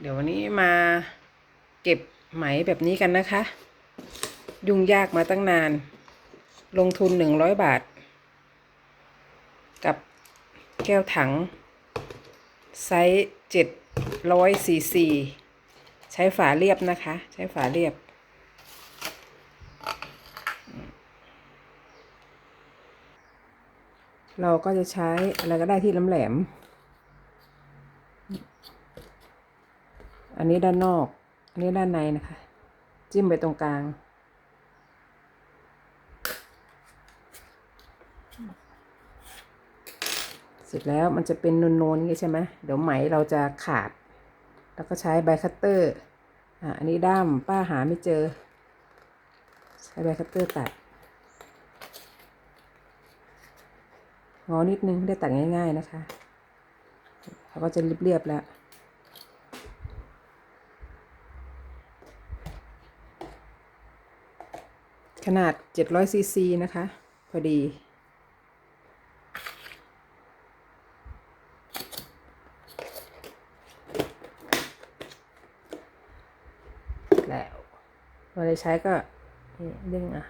เดี๋ยววันนี้มาเก็บไหมแบบนี้กันนะคะ ยุ่งยากมาตั้งนาน ลงทุนหนึ่งร้อยบาท กับแก้วถัง ไซส์เจ็ดร้อยซีซีใช้ฝาเรียบนะคะ ใช้ฝาเรียบเราก็จะใช้อะไรก็ได้ที่แหลม อันนี้ด้านนอก อันนี้ด้านในนะคะ จิ้มไปตรงกลาง เสร็จแล้วมันจะเป็นนูนๆอย่างนี้ใช่ไหมเดี๋ยวไหมเราจะขาด แล้วก็ใช้ใบคัตเตอร์ อะ อันนี้ด้ามป้าหาไม่เจอ ใช้ใบคัตเตอร์ตัด งอนิดนึงได้ตัดง่าย ๆนะคะเขาก็จะเรียบๆแล้ว ขนาด 700ซีซีนะคะ พอดี แล้วเวลาใช้ก็นี่ดึงอะ